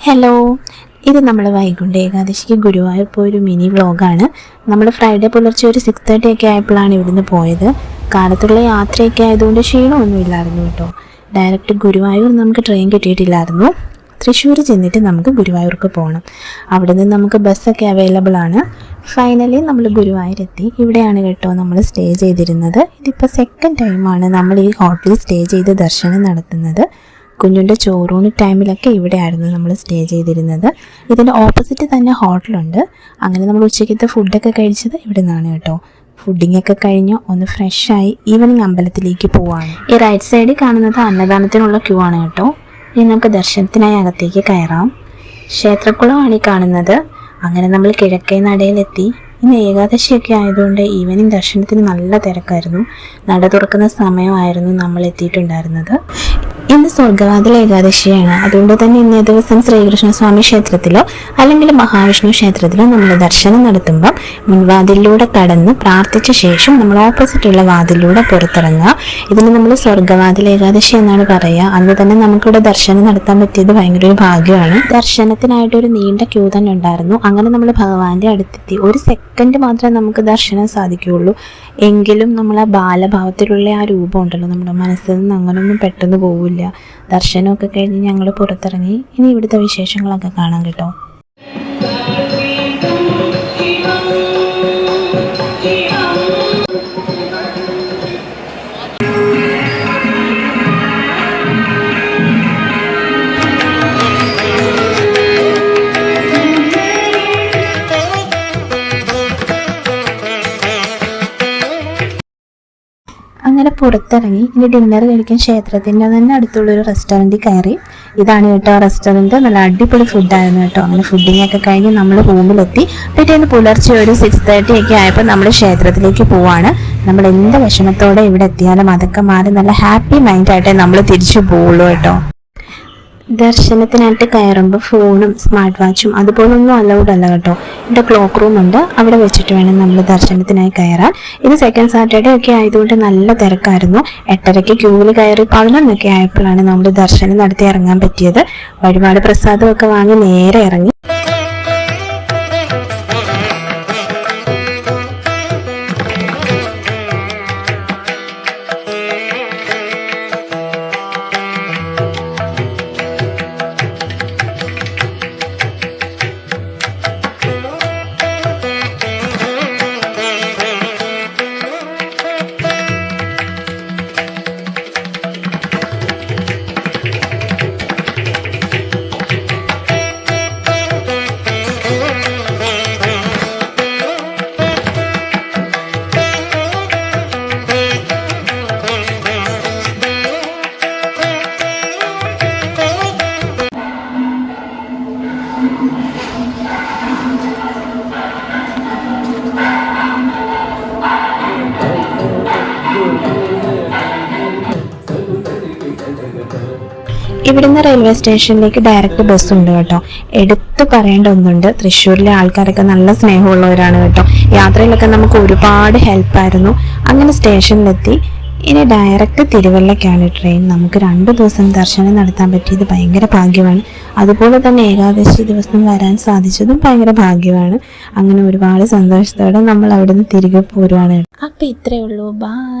Hello ഇത് നമ്മൾ വൈകുണ്ഠ ഏകാദശിക്ക് ഗുരുവായൂർ പോയൊരു മിനി വ്ലോഗാണ് നമ്മൾ ഫ്രൈഡേ പുലർച്ചെ ഒരു സിക്സ് തേർട്ടി ഒക്കെ ആയപ്പോഴാണ് ഇവിടുന്ന് പോയത്. കാലത്തുള്ള യാത്രയൊക്കെ ആയതുകൊണ്ട് ക്ഷീണമൊന്നും ഇല്ലായിരുന്നു കേട്ടോ. ഡയറക്റ്റ് ഗുരുവായൂർ നമുക്ക് ട്രെയിൻ കിട്ടിയിട്ടില്ലായിരുന്നു. തൃശ്ശൂർ ചെന്നിട്ട് നമുക്ക് ഗുരുവായൂർക്ക് പോകണം അവിടെ നിന്ന് നമുക്ക് ബസ്സൊക്കെ അവൈലബിൾ ആണ്. ഫൈനലി നമ്മൾ ഗുരുവായൂരെത്തി. ഇവിടെയാണ് കേട്ടോ നമ്മൾ സ്റ്റേ ചെയ്തിരുന്നത്. ഇതിപ്പോൾ സെക്കൻഡ് ടൈമാണ് നമ്മൾ ഈ ഹോട്ടലിൽ സ്റ്റേ ചെയ്ത് ദർശനം നടത്തുന്നത്. കുഞ്ഞുന്റെ ചോറൂണ് ടൈമിലൊക്കെ ഇവിടെയായിരുന്നു നമ്മൾ സ്റ്റേ ചെയ്തിരുന്നത്. ഇതിന്റെ ഓപ്പോസിറ്റ് തന്നെ ഹോട്ടലുണ്ട്. അങ്ങനെ നമ്മൾ ഉച്ചയ്ക്കത്തെ ഫുഡൊക്കെ കഴിച്ചത് ഇവിടെ നിന്നാണ് കേട്ടോ ഫുഡിങ്ങൊക്കെ കഴിഞ്ഞ് ഒന്ന് ഫ്രഷായി ഈവനിങ് അമ്പലത്തിലേക്ക് പോവാണ്. ഈ റൈറ്റ് സൈഡിൽ കാണുന്നത് അന്നദാനത്തിനുള്ള ക്യൂ ആണ് കേട്ടോ. ഇനി നമുക്ക് ദർശനത്തിനായി അകത്തേക്ക് കയറാം. ക്ഷേത്രക്കുളമാണ് ഈ കാണുന്നത്. അങ്ങനെ നമ്മൾ കിഴക്കേ നടയിലെത്തി. ഇന്ന് ഏകാദശിയൊക്കെ ആയതുകൊണ്ട് ഈവനിങ് ദർശനത്തിന് നല്ല തിരക്കായിരുന്നു. നട തുറക്കുന്ന സമയമായിരുന്നു നമ്മൾ എത്തിയിട്ടുണ്ടായിരുന്നത്. ഇന്ന് സ്വർഗവാതിൽ ഏകാദശിയാണ്. അതുകൊണ്ട് തന്നെ ഇന്നേ ദിവസം ശ്രീകൃഷ്ണസ്വാമി ക്ഷേത്രത്തിലോ അല്ലെങ്കിൽ മഹാവിഷ്ണു ക്ഷേത്രത്തിലോ നമ്മൾ ദർശനം നടത്തുമ്പോൾ മുൻവാതിലൂടെ കടന്ന് പ്രാർത്ഥിച്ച ശേഷം നമ്മൾ ഓപ്പോസിറ്റുള്ള വാതിലൂടെ പുറത്തിറങ്ങുക. ഇതിന് നമ്മൾ സ്വർഗവാതിൽ ഏകാദശി എന്നാണ് പറയുക. അന്ന് തന്നെ നമുക്കിവിടെ ദർശനം നടത്താൻ പറ്റിയത് ഭയങ്കര ഒരു ഭാഗ്യമാണ്. ദർശനത്തിനായിട്ട് ഒരു നീണ്ട ക്യൂ തന്നെ ഉണ്ടായിരുന്നു. അങ്ങനെ നമ്മൾ ഭഗവാന്റെ അടുത്തെത്തി. ഒരു സെക്കൻഡ് മാത്രമേ നമുക്ക് ദർശനം സാധിക്കുകയുള്ളൂ. എങ്കിലും നമ്മൾ ആ ബാലഭാവത്തിലുള്ള ആ രൂപം ഉണ്ടല്ലോ നമ്മുടെ മനസ്സിൽ നിന്ന് അങ്ങനെയൊന്നും പെട്ടെന്ന് പോവില്ല. ദർശനമൊക്കെ കഴിഞ്ഞ് ഞങ്ങൾ പുറത്തിറങ്ങി. ഇനി ഇവിടുത്തെ വിശേഷങ്ങളൊക്കെ കാണാം കേട്ടോ. അങ്ങനെ പുറത്തിറങ്ങി ഇനി ഡിന്നർ കഴിക്കാൻ ക്ഷേത്രത്തിന്റെ തന്നെ അടുത്തുള്ള ഒരു റെസ്റ്റോറന്റിൽ കയറി. ഇതാണ് കേട്ടോ റെസ്റ്റോറന്റ് നല്ല അടിപൊളി ഫുഡായിരുന്നു കേട്ടോ. അങ്ങനെ ഫുഡിങ് ഒക്കെ കഴിഞ്ഞ് നമ്മൾ റൂമിലെത്തി. പിറ്റേന്ന് പുലർച്ചെ ഒരു സിക്സ് തേർട്ടി ഒക്കെ ആയപ്പോൾ നമ്മൾ ക്ഷേത്രത്തിലേക്ക് പോവാണ്. നമ്മൾ എന്ത് വിഷമത്തോടെ ഇവിടെ എത്തിയാലും അതൊക്കെ മാറി നല്ല ഹാപ്പി മൈൻഡായിട്ടേ നമ്മൾ തിരിച്ചു പോവുള്ളൂ കേട്ടോ. ദർശനത്തിനായിട്ട് കയറുമ്പോൾ ഫോണും സ്മാർട്ട് വാച്ചും അതുപോലൊന്നും അലൗഡ് അല്ല കേട്ടോ. ഇവിടെ ക്ലോക്ക് റൂം ഉണ്ട്. അവിടെ വെച്ചിട്ട് വേണം നമ്മൾ ദർശനത്തിനായി കയറാൻ. ഇത് സെക്കൻഡ് സാറ്റർഡേ ഒക്കെ ആയതുകൊണ്ട് നല്ല തിരക്കായിരുന്നു. എട്ടരയ്ക്ക് ക്യൂവിൽ കയറി പതിനൊന്നൊക്കെ ആയപ്പോഴാണ് നമ്മൾ ദർശനം നടത്തി ഇറങ്ങാൻ പറ്റിയത്. വഴിപാട് പ്രസാദമൊക്കെ വാങ്ങി നേരെ ഇറങ്ങി. ഇവിടുന്ന് റെയിൽവേ സ്റ്റേഷനിലേക്ക് ഡയറക്റ്റ് ബസ് ഉണ്ട് കേട്ടോ. എടുത്തു പറയേണ്ട ഒന്നുണ്ട്. തൃശ്ശൂരിലെ ആൾക്കാരൊക്കെ നല്ല സ്നേഹമുള്ളവരാണ് കേട്ടോ. യാത്രയിലൊക്കെ നമുക്ക് ഒരുപാട് ഹെൽപ്പായിരുന്നു അങ്ങനെ സ്റ്റേഷനിലെത്തി ഇനി ഡയറക്റ്റ് തിരുവല്ലയ്ക്കാണ് ട്രെയിൻ നമുക്ക് രണ്ട് ദിവസം ദർശനം നടത്താൻ പറ്റിയത് ഭയങ്കര ഭാഗ്യമാണ്. അതുപോലെ തന്നെ ഏകാദശി ദിവസം വരാൻ സാധിച്ചതും ഭയങ്കര ഭാഗ്യമാണ്. അങ്ങനെ ഒരുപാട് സന്തോഷത്തോടെ നമ്മൾ അവിടുന്ന് തിരികെ പോരുവാണ്. അപ്പം ഇത്രയേ ഉള്ളൂ. ബായ്